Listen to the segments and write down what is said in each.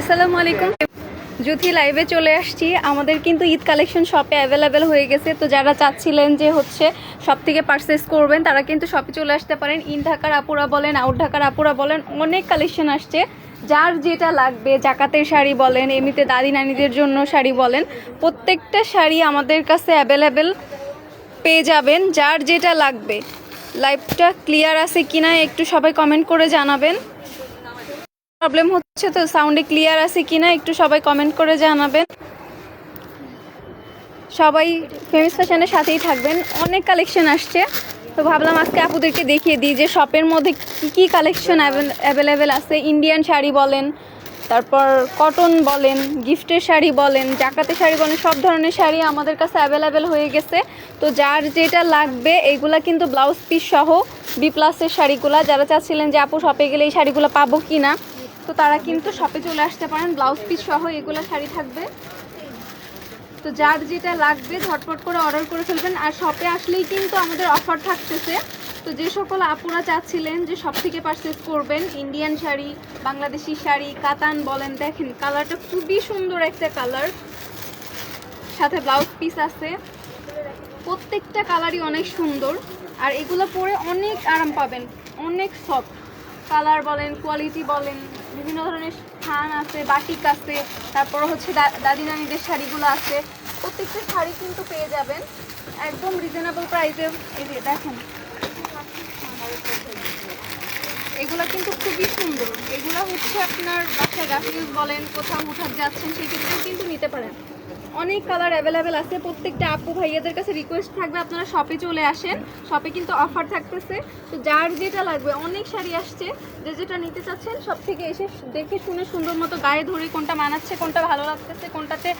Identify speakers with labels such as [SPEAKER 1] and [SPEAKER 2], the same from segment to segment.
[SPEAKER 1] আসসালামু আলাইকুম। জুথি লাইভে চলে আসছি। আমাদের কিন্তু ঈদ কালেকশন শপে অ্যাভেলেবেল হয়ে গেছে। তো যারা চাচ্ছিলেন যে হচ্ছে সব থেকে পারচেস করবেন, তারা কিন্তু শপে চলে আসতে পারেন। ইন ঢাকার আপুরা বলেন আউট ঢাকার আপুরা বলেন, অনেক কালেকশন আসছে। যার যেটা লাগবে, জাকাতের শাড়ি বলেন, এমনিতে দাদি নানিদের জন্য শাড়ি বলেন, প্রত্যেকটা শাড়ি আমাদের কাছে অ্যাভেলেবেল পেয়ে যাবেন। যার যেটা লাগবে। লাইভটা ক্লিয়ার আছে কিনা একটু সবাই কমেন্ট করে জানাবেন। প্রবলেম হচ্ছে তো সাউন্ডে ক্লিয়ার আছে কিনা একটু সবাই কমেন্ট করে জানাবেন। সবাই ফেমিস ফ্যাশনের সাথেই থাকবেন, অনেক কালেকশন আসছে। তো ভাবলাম আজকে আপুদেরকে দেখিয়ে দিই যে শপের মধ্যে কী কী কালেকশন অ্যাভেলেবেল আছে। ইন্ডিয়ান শাড়ি বলেন, তারপর কটন বলেন গিফটের শাড়ি বলেন জাকাতের শাড়ি বলেন, সব ধরনের শাড়ি আমাদের কাছে অ্যাভেলেবেল হয়ে গেছে। তো যার যেটা লাগবে এইগুলা কিন্তু ব্লাউজ পিস সহ বি প্লাসের শাড়িগুলা। যারা চাচ্ছিলেন যে আপু শপে গেলে এই শাড়িগুলো পাবো কি না তো তারা কিন্তু শপে চলে আসতে পারেন ব্লাউজ পিস সহ এগুলো শাড়ি থাকবে। তো যার যেটা লাগবে ঝটপট করে অর্ডার করে ফেলবেন। আর শপে আসলেই কিন্তু আমাদের অফার থাকতেছে। তো যে সকল আপুরা চাচ্ছিলেন যে সব থেকে পারচেস করবেন ইন্ডিয়ান শাড়ি, বাংলাদেশি শাড়ি, কাতান বলেন, দেখেন কালারটা খুবই সুন্দর একটা কালার সাথে ব্লাউজ পিস আছে। প্রত্যেকটা কালারই অনেক সুন্দর। আর এগুলো পরে অনেক আরাম পাবেন, অনেক সফট কালার বলেন কোয়ালিটি বলেন। বিভিন্ন ধরনের থান আছে, বাটিক আছে, তারপর হচ্ছে দাদি নানিদের শাড়িগুলো আছে। প্রত্যেকটা শাড়ি কিন্তু পেয়ে যাবেন। একদম রিজনেবল প্রাইসে এই যে দেখেন। এগুলো কিন্তু খুবই সুন্দর। এগুলো হচ্ছে আপনার বাচ্চা গাছ বলেন, কোথাও উঠার যাচ্ছেন, সেই ক্ষেত্রেও কিন্তু নিতে পারেন। অনেক কালার অ্যাভেলেবেল আছে। প্রত্যেকটা আপু ভাইয়াদের কাছে রিকোয়েস্ট থাকবে, আপনারা শপে চলে আসেন। শপে কিন্তু অফার থাকতেছে। তো যার যেটা লাগবে, অনেক শাড়ি আসছে। যে যেটা নিতে চাচ্ছেন, সব থেকে এসে দেখে শুনে সুন্দর মতো গায়ে ধরে কোনটা মানাচ্ছে, কোনটা ভালো লাগতেছে, কোনটাতে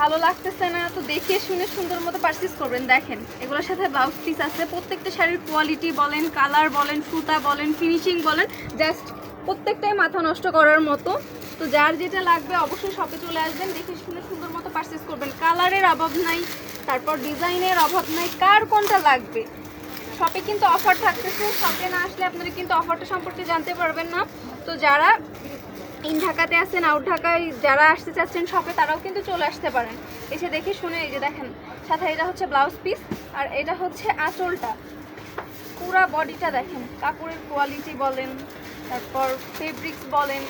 [SPEAKER 1] ভালো লাগতেছে না। তো দেখে শুনে সুন্দর মতো পারচেস করবেন। দেখেন, এগুলোর সাথে ব্লাউজ পিস আছে। প্রত্যেকটা শাড়ির কোয়ালিটি বলেন কালার বলেন, সুতা বলেন ফিনিশিং বলেন জাস্ট প্রত্যেকটাই মাথা নষ্ট করার মতো। তো যার যেটা লাগবে অবশ্যই শপে চলে আসবেন, দেখে শুনে সুন্দর মতো পারচেস করবেন। কালারের অভাব নাই, তারপর ডিজাইনের অভাব নাই, কার কোনটা লাগবে? শপে কিন্তু অফার থাকতেছে শপে না আসলে আপনারা কিন্তু অফারটা সম্পর্কে জানতে পারবেন না। তো যারা ইন ঢাকাতে আছেন আউট ঢাকায় যারা আসতে চাচ্ছেন শপে তারাও কিন্তু চলে আসতে পারেন। এসে দেখে শুনে এই যে দেখেন, সাথে এটা হচ্ছে ব্লাউজ পিস আর এটা হচ্ছে আঁচলটা। পুরা বডিটা দেখেন, কাপড়ের কোয়ালিটি বলেন, তারপর ফেব্রিক্স বলেন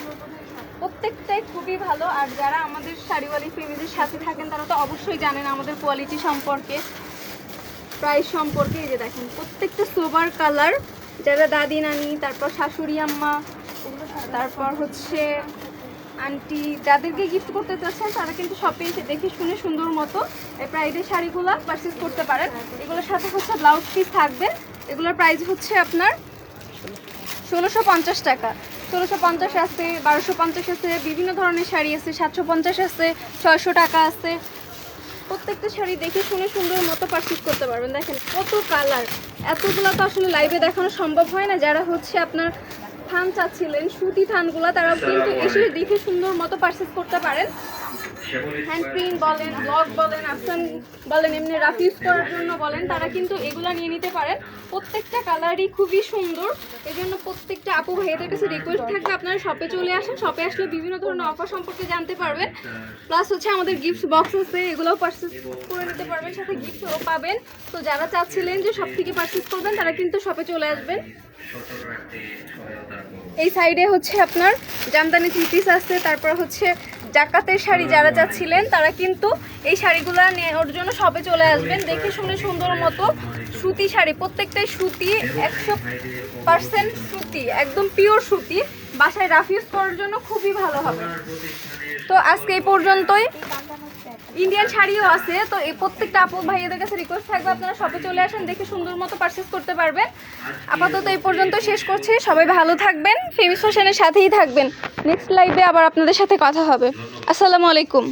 [SPEAKER 1] প্রত্যেকটাই খুবই ভালো। আর যারা আমাদের শাড়িওয়ালি ফ্রেমিদের সাথে থাকেন, তারা তো অবশ্যই জানেন আমাদের কোয়ালিটি সম্পর্কে প্রাইস সম্পর্কে। এই যে দেখেন, প্রত্যেকটা সোবার কালার যারা দাদি, নানি, তারপর শাশুড়ি, আম্মা, তারপর হচ্ছে আন্টি যাদেরকে গিফট করতে চাচ্ছেন, তারা কিন্তু শপে এসে দেখে শুনে সুন্দর মতো এই প্রাইডের শাড়িগুলো পারচেস করতে পারেন। এগুলোর সাথে হচ্ছে ব্লাউজ পিস থাকবে। এগুলোর প্রাইস হচ্ছে আপনার ষোলোশো টাকা। ষোলোশো পঞ্চাশ আছে বারোশো পঞ্চাশ আছে বিভিন্ন ধরনের শাড়ি আছে সাতশো পঞ্চাশ আছে ছয়শো টাকা আছে। প্রত্যেকটা শাড়ি দেখে শুনে সুন্দর মতো পারচেস করতে পারবেন। দেখেন কত কালার এতগুলো তো আসলে লাইভে দেখানো সম্ভব হয় না। যারা হচ্ছে আপনার থান চাচ্ছিলেন সুতি থানগুলো তারা কিন্তু এসে দেখে সুন্দর মতো পারচেস করতে পারেন। হ্যান্ড প্রিন্ট বলেন ব্লক বলেন আফসান বলেন এমনি রাফ ইউজ করার জন্য বলেন তারা কিন্তু এগুলো নিয়ে নিতে পারেন প্রত্যেকটা কালারই খুবই সুন্দর। এই জন্য প্রত্যেকটা আপু ভাইয়াদের কাছে রিকোয়েস্ট থাকবে আপনারা শপে চলে আসেন। শপে আসলে বিভিন্ন ধরনের অফার সম্পর্কে জানতে পারবেন। প্লাস হচ্ছে আমাদের গিফট বক্স আছে এগুলোও পারচেস করে নিতে পারবেন সাথে গিফটও পাবেন। তো যারা চাচ্ছিলেন যে সব থেকে পারচেস করবেন তারা কিন্তু শপে চলে আসবেন। এই সাইডে হচ্ছে আপনার জামদানি থ্রি পিস আছে তারপর হচ্ছে জাকাতের শাড়ি যারা যাচ্ছিলেন, তারা কিন্তু এই শাড়িগুলো নেওয়ার জন্য সবে চলে আসবেন। দেখে শুনে সুন্দর মতো সুতি শাড়ি প্রত্যেকটাই সুতি একশো পার্সেন্ট সুতি, একদম পিওর সুতি। বাসায় রাফিউজ করার জন্য খুবই ভালো হবে। তো আজকে এই পর্যন্তই। ইন্ডিয়ান শাড়িও আছে, তো এই প্রত্যেকটা আপু ভাইয়াদের কাছে রিকোয়েস্ট থাকবে, আপনারা সবে চলে আসেন, দেখে সুন্দর মতো পারচেস করতে পারবেন। আপাতত এই পর্যন্ত শেষ করছি, সবাই ভালো থাকবেন ফেমিস ফ্যাশনের সাথেই থাকবেন। নেক্সট লাইভে আবার আপনাদের সাথে কথা হবে। আসসালামু আলাইকুম।